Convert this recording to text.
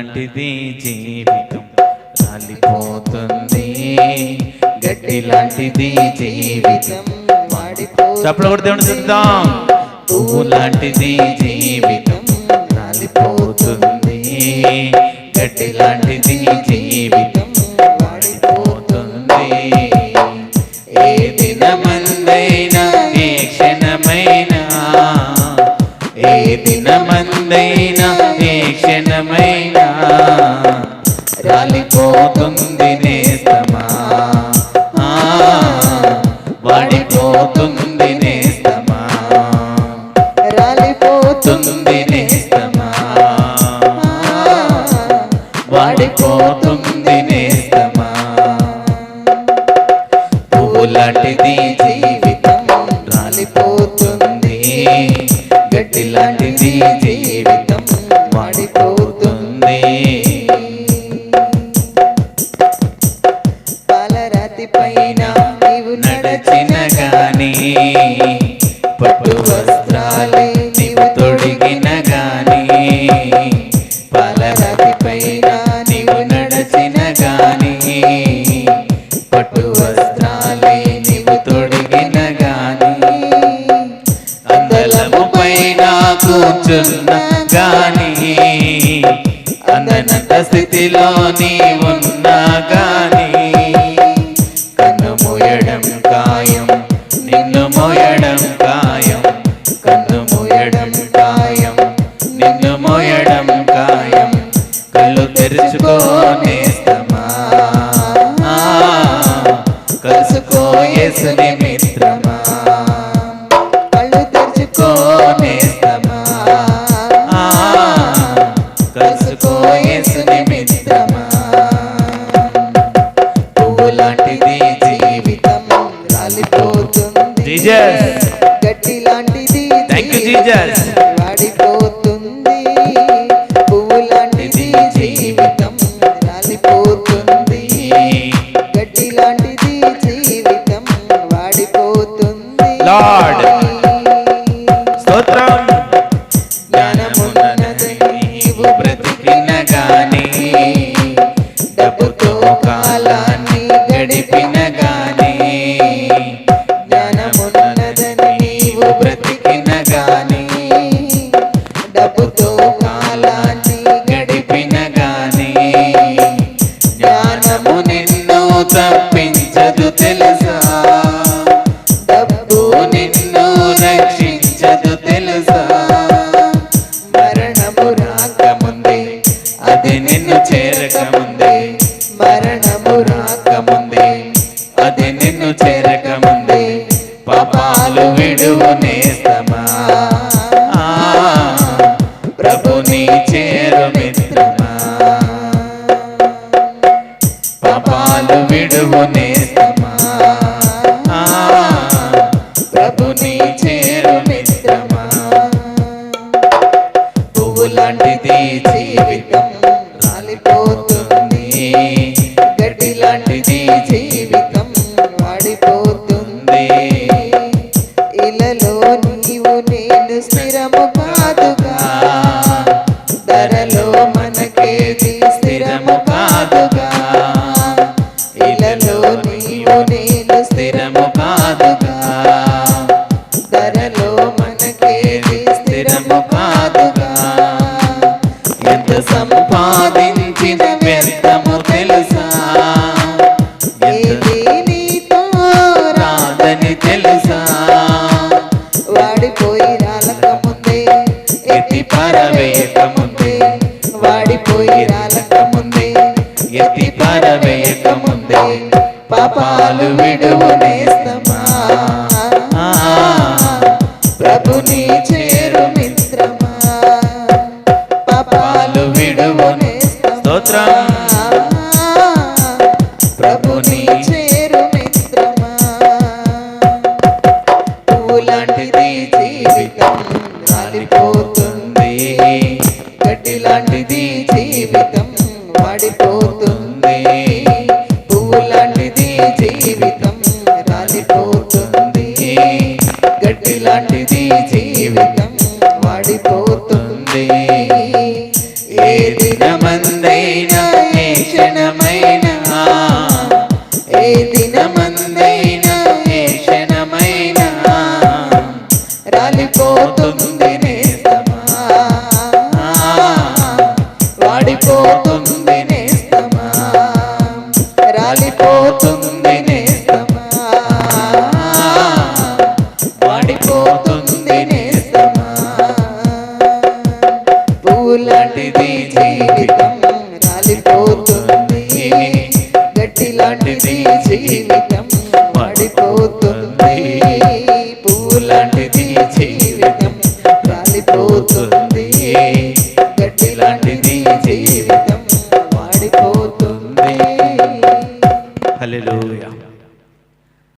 లాంటిది జీవితం రాలిపోతుంది. గడ్డి లాంటిది జీవితం చప్పలు కూడా దేవుని చూద్దాం. పువ్వు లాంటిది జీవితం రాలిపోతుంది. గడ్డి లాంటిది జీవితం ఏ దినమందైనా ఏ క్షణమైనా. రాలిపోతుంది నేస్తమా? వాడిపోతుంది నేస్తమా? రాలిపోతుంది పోతుంది నేస్తమా వాడిపోతుంది నేస్తమా? పువ్వు నీవు తెరుచుకోనేస్తమా కలుసుకో యేసుని మిత్రమా. కళ్ళు తెరుచుకో కోనేస్తమా కలుసుకో యేసుని మిత్రమా. పువ్వు లాంటిది జీవితం రాలిపోతుంది. జీజస్. గట్టి లాంటిది థ్యాంక్ యూ జీజస్. Lord. స్తోత్రం జ్ఞానమున్నది నీవు బ్రతికిన గాని సంపాదించిన వ్యర్థము తెలుసా? ఎంత ఏది నీతో రాదని తెలుసా? వాడిపోయి రాలక ముందే ఎత్తి పారవేయక ముందే వాడిపోయి రాలక ముందే ఎత్తి పారవేయక ముందే పాపాలు విడువు నేస్తమా? పువ్వులాంటిది జీవితం వాడిపోతుంది. పువ్వులాంటిది జీవితం రాలిపోతుంది. గడ్డి లాంటిది జీవితం వాడిపోతుంది. ఏ దినమందైనా ఏ క్షణమైనా ఏ దినమందైనా ఏ క్షణమైనా రాలిపోతుంది. వాడిపోతుంది నేస్తమా? వాడిపోతుంది నేస్తమా? పూలాంటిది జీవితం రాలిపోతుంది. గట్టి లాంటిది జీవితం వాడిపోతుంది. పూలాంటిది జీవితం రాలిపోతుంది. Hallelujah.